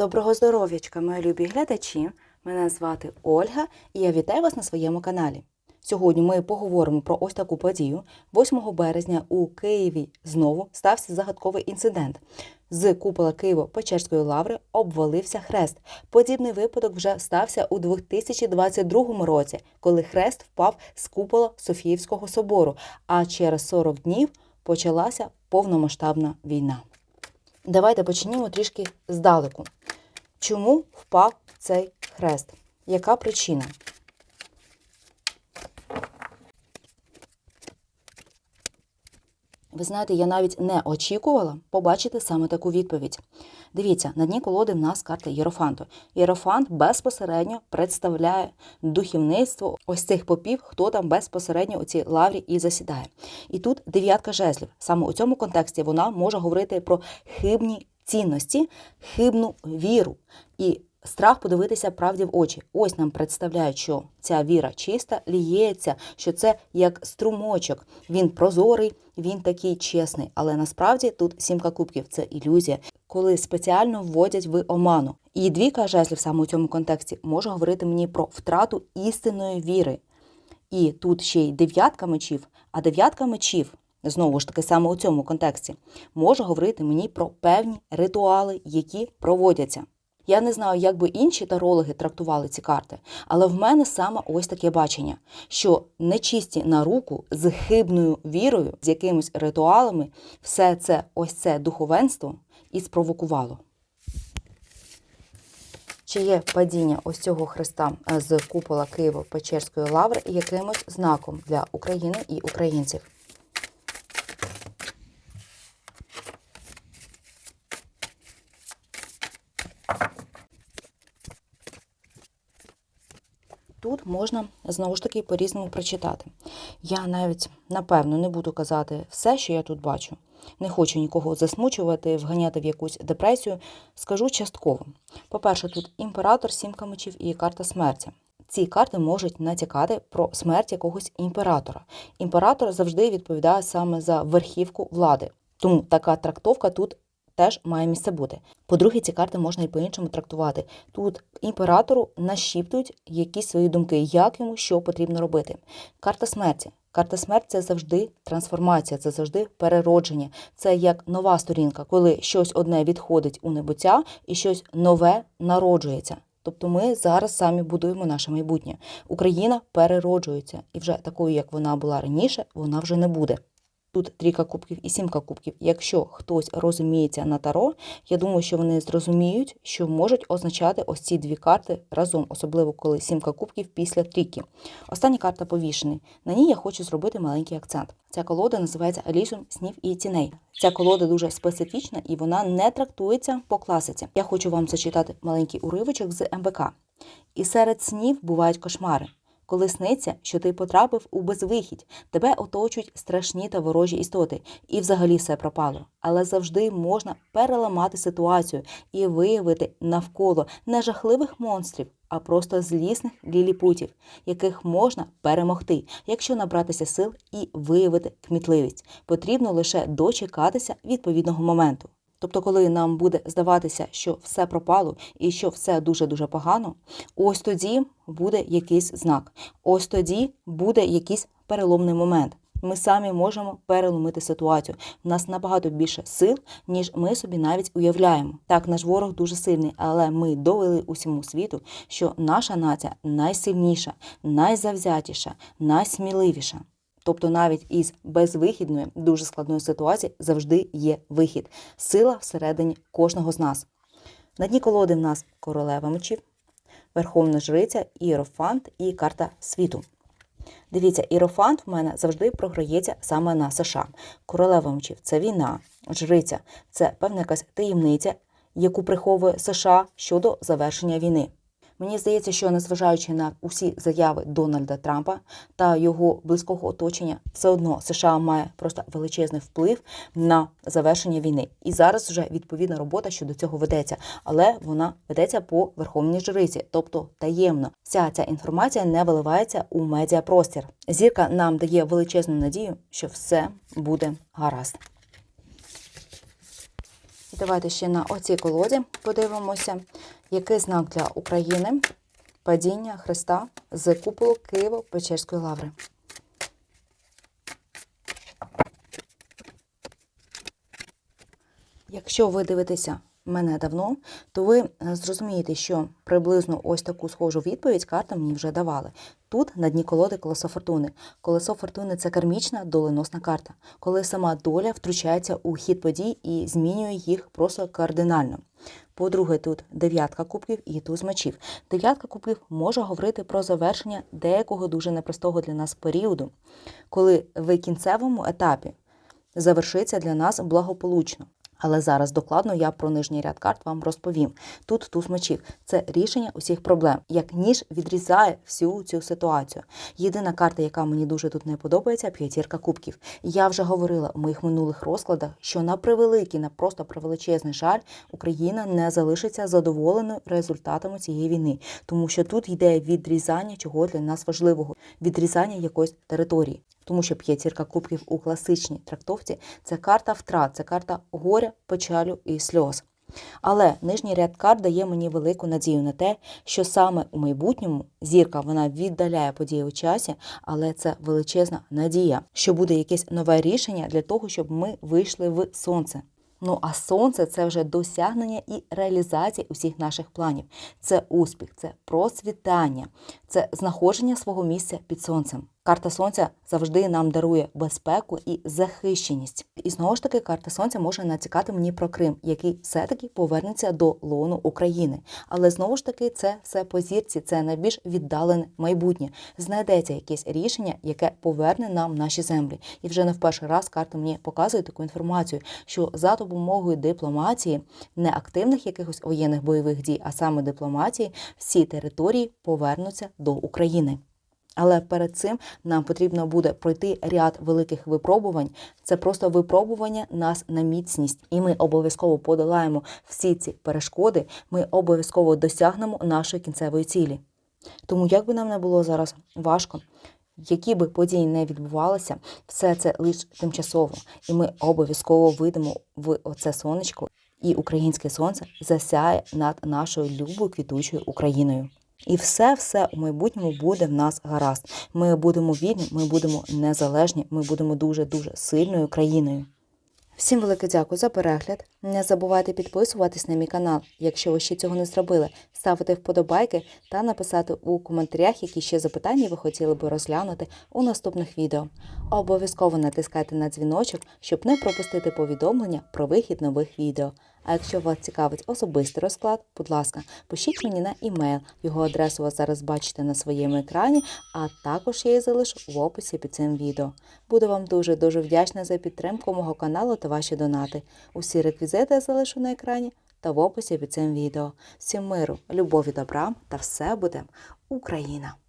Доброго здоров'ячка, мої любі глядачі! Мене звати Ольга і я вітаю вас на своєму каналі. Сьогодні ми поговоримо про ось таку подію. 8 березня у Києві знову стався загадковий інцидент. З купола Києво-Печерської лаври обвалився хрест. Подібний випадок вже стався у 2022 році, коли хрест впав з купола Софіївського собору, а через 40 днів почалася повномасштабна війна. Давайте почнімо трішки здалеку. Чому впав цей хрест? Яка причина? Ви знаєте, я навіть не очікувала побачити саме таку відповідь. Дивіться, на дні колоди в нас карта Єрофанту. Єрофант безпосередньо представляє духівництво ось цих попів, хто там безпосередньо у цій лаврі і засідає. І тут дев'ятка жезлів. Саме у цьому контексті вона може говорити про хибні цінності, хибну віру і страх подивитися правді в очі. Ось нам представляють, що ця віра чиста, ліється, що це як струмочок. Він прозорий, він такий чесний. Але насправді тут сімка кубків це ілюзія, коли спеціально вводять в оману. І двійка жезлів саме у цьому контексті може говорити мені про втрату істинної віри. І тут ще й дев'ятка мечів, а дев'ятка мечів. Знову ж таки, саме у цьому контексті може говорити мені про певні ритуали, які проводяться. Я не знаю, як би інші тарологи трактували ці карти, але в мене саме ось таке бачення, що нечисті на руку з хибною вірою, з якимись ритуалами, все це ось це духовенство і спровокувало. Чи є падіння ось цього хреста е, з купола Києво-Печерської лаври якимось знаком для України і українців? Тут можна знову ж таки по-різному прочитати. Я навіть напевно не буду казати все, що я тут бачу. Не хочу нікого засмучувати, вганяти в якусь депресію. Скажу частково. По-перше, тут імператор, сімка мечів і карта смерті. Ці карти можуть натякати про смерть якогось імператора. Імператор завжди відповідає саме за верхівку влади. Тому така трактовка тут теж має місце бути. По-друге, ці карти можна і по-іншому трактувати. Тут імператору нашіптують якісь свої думки, як йому що потрібно робити. Карта смерті. Карта смерті це завжди трансформація, це завжди переродження. Це як нова сторінка, коли щось одне відходить у небуття і щось нове народжується. Тобто ми зараз самі будуємо наше майбутнє. Україна перероджується, і вже такою, як вона була раніше, вона вже не буде. Тут трійка кубків і сімка кубків. Якщо хтось розуміється на таро, я думаю, що вони зрозуміють, що можуть означати ось ці дві карти разом, особливо коли сімка кубків після трійки. Остання карта повішений. На ній я хочу зробити маленький акцент. Ця колода називається Елізіум снів і тіней. Ця колода дуже специфічна і вона не трактується по класиці. Я хочу вам зачитати маленький уривочок з МБК. І серед снів бувають кошмари коли сниться, що ти потрапив у безвихідь, тебе оточують страшні та ворожі істоти, і взагалі все пропало. Але завжди можна переламати ситуацію і виявити навколо не жахливих монстрів, а просто злісних ліліпутів, яких можна перемогти, якщо набратися сил і виявити кмітливість. Потрібно лише дочекатися відповідного моменту. Тобто, коли нам буде здаватися, що все пропало і що все дуже-дуже погано, ось тоді буде якийсь знак, ось тоді буде якийсь переломний момент. Ми самі можемо переломити ситуацію. У нас набагато більше сил, ніж ми собі навіть уявляємо. Так, наш ворог дуже сильний, але ми довели усьому світу, що наша нація найсильніша, найзавзятіша, найсміливіша. Тобто навіть із безвихідної, дуже складної ситуації завжди є вихід. Сила всередині кожного з нас. На дні колоди в нас королева мечів, верховна жриця, іерофант і карта світу. Дивіться, іерофант в мене завжди програється саме на США. Королева мечів це війна, жриця це певна якась таємниця, яку приховує США щодо завершення війни. Мені здається, що незважаючи на усі заяви Дональда Трампа та його близького оточення, все одно США має просто величезний вплив на завершення війни. І зараз вже відповідна робота щодо цього ведеться, але вона ведеться по верховній жриці, тобто таємно. Вся ця інформація не виливається у медіапростір. Зірка нам дає величезну надію, що все буде гаразд. І Давайте ще на оцій колоді подивимося, який знак для України падіння Христа з куполу Києво-Печерської лаври. Якщо ви дивитеся мене давно, то ви е, зрозумієте, що приблизно ось таку схожу відповідь карта мені вже давали. Тут на дні колоди колесо фортуни. Колесо фортуни це кармічна доленосна карта, коли сама доля втручається у хід подій і змінює їх просто кардинально. По-друге, тут дев'ятка кубків і туз мечів. Дев'ятка кубків може говорити про завершення деякого дуже непростого для нас періоду, коли в кінцевому етапі завершиться для нас благополучно. Але зараз докладно я про нижній ряд карт вам розповім. Тут туз мечів це рішення усіх проблем, як ніж відрізає всю цю ситуацію. Єдина карта, яка мені дуже тут не подобається, п'ятірка кубків. Я вже говорила у моїх минулих розкладах, що на превеликий, на просто превеличезний жаль, Україна не залишиться задоволеною результатами цієї війни, тому що тут йде відрізання чого для нас важливого, відрізання якоїсь території. Тому що п'ятірка кубків у класичній трактовці це карта втрат, це карта горя, печалю і сльоз. Але нижній ряд карт дає мені велику надію на те, що саме у майбутньому зірка вона віддаляє події у часі, але це величезна надія, що буде якесь нове рішення для того, щоб ми вийшли в сонце. Ну а сонце це вже досягнення і реалізація усіх наших планів. Це успіх, це процвітання, це знаходження свого місця під сонцем. Карта сонця завжди нам дарує безпеку і захищеність. І знову ж таки, карта сонця може націкати мені про Крим, який все-таки повернеться до лону України. Але знову ж таки, це все по зірці, це найбільш віддалене майбутнє. Знайдеться якесь рішення, яке поверне нам наші землі. І вже не в перший раз карта мені показує таку інформацію, що за допомогою дипломатії, не активних якихось воєнних бойових дій, а саме дипломатії, всі території повернуться до України. Але перед цим нам потрібно буде пройти ряд великих випробувань. Це просто випробування нас на міцність, і ми обов'язково подолаємо всі ці перешкоди. Ми обов'язково досягнемо нашої кінцевої цілі. Тому, як би нам не було зараз важко, які би події не відбувалися, все це лише тимчасово, і ми обов'язково вийдемо в оце сонечко, і українське сонце засяє над нашою любою квітучою Україною. І все, все у майбутньому буде в нас гаразд. Ми будемо вільні, ми будемо незалежні, ми будемо дуже дуже сильною країною. Всім велике дякую за перегляд. Не забувайте підписуватись на мій канал, якщо ви ще цього не зробили, ставити вподобайки та написати у коментарях, які ще запитання ви хотіли би розглянути у наступних відео. Обов'язково натискайте на дзвіночок, щоб не пропустити повідомлення про вихід нових відео. А якщо вас цікавить особистий розклад, будь ласка, пишіть мені на імейл. Його адресу ви зараз бачите на своєму екрані, а також я її залишу в описі під цим відео. Буду вам дуже дуже вдячна за підтримку мого каналу та ваші донати. Усі реквізити я залишу на екрані та в описі під цим відео. Всім миру, любові, добра та все буде Україна!